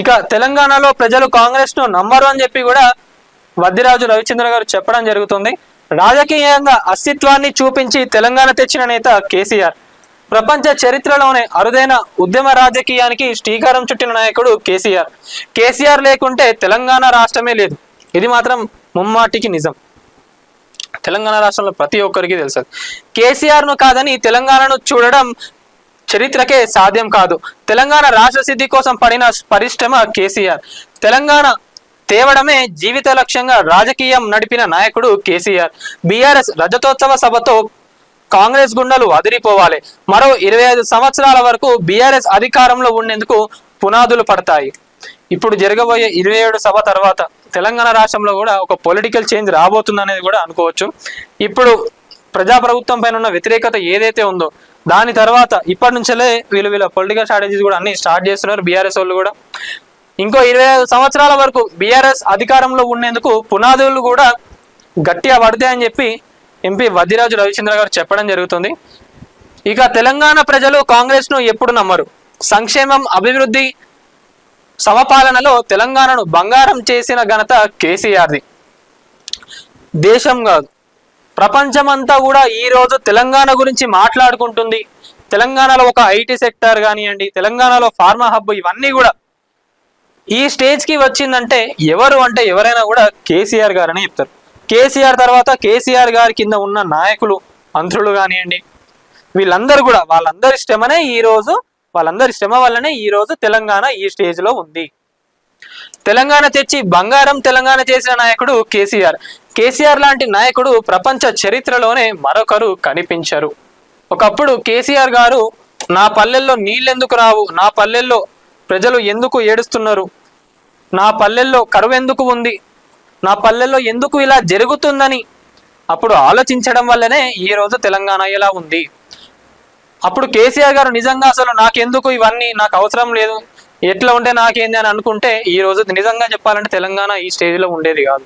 ఇక తెలంగాణలో ప్రజలు కాంగ్రెస్ను నమ్మరు అని చెప్పి కూడా వద్దిరాజు రవిచంద్ర గారు చెప్పడం జరుగుతుంది. రాజకీయంగా అస్తిత్వాన్ని చూపించి తెలంగాణ తెచ్చిన నేత కేసీఆర్. ప్రపంచ చరిత్రలోనే అరుదైన ఉద్యమ రాజకీయానికి శ్రీకారం చుట్టిన నాయకుడు కేసీఆర్. కేసీఆర్ లేకుంటే తెలంగాణ రాష్ట్రమే లేదు. ఇది మాత్రం ముమ్మాటికి నిజం. తెలంగాణ రాష్ట్రంలో ప్రతి ఒక్కరికి తెలుసు. కేసీఆర్ను కాదని తెలంగాణను చూడడం చరిత్రకే సాధ్యం కాదు. తెలంగాణ రాష్ట్ర సిద్ధి కోసం పడిన పరిశ్రమ కేసీఆర్. తెలంగాణ తేవడమే జీవిత లక్ష్యంగా రాజకీయం నడిపిన నాయకుడు కేసీఆర్. బీఆర్ఎస్ రజతోత్సవ సభతో కాంగ్రెస్ గుండెలు అదిరిపోవాలి. మరో ఇరవై ఐదు సంవత్సరాల వరకు బీఆర్ఎస్ అధికారంలో ఉండేందుకు పునాదులు పడతాయి. ఇప్పుడు జరగబోయే ఇరవై ఏడు సభ తర్వాత తెలంగాణ రాష్ట్రంలో కూడా ఒక పొలిటికల్ చేంజ్ రాబోతుంది అనేది కూడా అనుకోవచ్చు. ఇప్పుడు ప్రజాప్రభుత్వం పైన ఉన్న వ్యతిరేకత ఏదైతే ఉందో దాని తర్వాత ఇప్పటి నుంచే వీళ్ళు వీళ్ళ పొలిటికల్ స్ట్రాటజీస్ కూడా అన్ని స్టార్ట్ చేస్తున్నారు బీఆర్ఎస్ వాళ్ళు కూడా. ఇంకో ఇరవై సంవత్సరాల వరకు బీఆర్ఎస్ అధికారంలో ఉండేందుకు పునాదులు కూడా గట్టిగా పడతాయని చెప్పి ఎంపీ వద్దిరాజు రవిచంద్ర గారు చెప్పడం జరుగుతుంది. ఇక తెలంగాణ ప్రజలు కాంగ్రెస్ను ఎప్పుడు నమ్మరు? సంక్షేమం అభివృద్ధి సమపాలనలో తెలంగాణను బంగారం చేసిన ఘనత కేసీఆర్ది. దేశం కాదు. ప్రపంచమంతా కూడా ఈ రోజు తెలంగాణ గురించి మాట్లాడుకుంటుంది. తెలంగాణలో ఒక ఐటీ సెక్టర్ కానివ్వండి తెలంగాణలో ఫార్మా హబ్ ఇవన్నీ కూడా ఈ స్టేజ్కి వచ్చిందంటే ఎవరు అంటే ఎవరైనా కూడా కేసీఆర్ గారని చెప్తారు. కేసీఆర్ తర్వాత కేసీఆర్ గారి కింద ఉన్న నాయకులు మంత్రులు కానివ్వండి వీళ్ళందరూ కూడా వాళ్ళందరి శ్రమనే ఈ రోజు వాళ్ళందరి శ్రమ వల్లనే ఈ రోజు తెలంగాణ ఈ స్టేజ్లో ఉంది. తెలంగాణ తెచ్చి బంగారం తెలంగాణ చేసిన నాయకుడు కేసీఆర్. కేసీఆర్ లాంటి నాయకుడు ప్రపంచ చరిత్రలోనే మరొకరు కనిపించరు. ఒకప్పుడు కేసీఆర్ గారు నా పల్లెల్లో నీళ్ళెందుకు రావు? నా పల్లెల్లో ప్రజలు ఎందుకు ఏడుస్తున్నారు? నా పల్లెల్లో కరువు ఎందుకు ఉంది? నా పల్లెల్లో ఎందుకు ఇలా జరుగుతుందని అప్పుడు ఆలోచించడం వల్లనే ఈ రోజు తెలంగాణ ఇలా ఉంది. అప్పుడు కేసీఆర్ గారు నిజంగా అసలు నాకెందుకు ఇవన్నీ? నాకు అవసరం లేదు. ఎట్లా ఉంటే నాకేంది అని అనుకుంటే ఈరోజు నిజంగా చెప్పాలంటే తెలంగాణ ఈ స్టేజ్లో ఉండేది కాదు.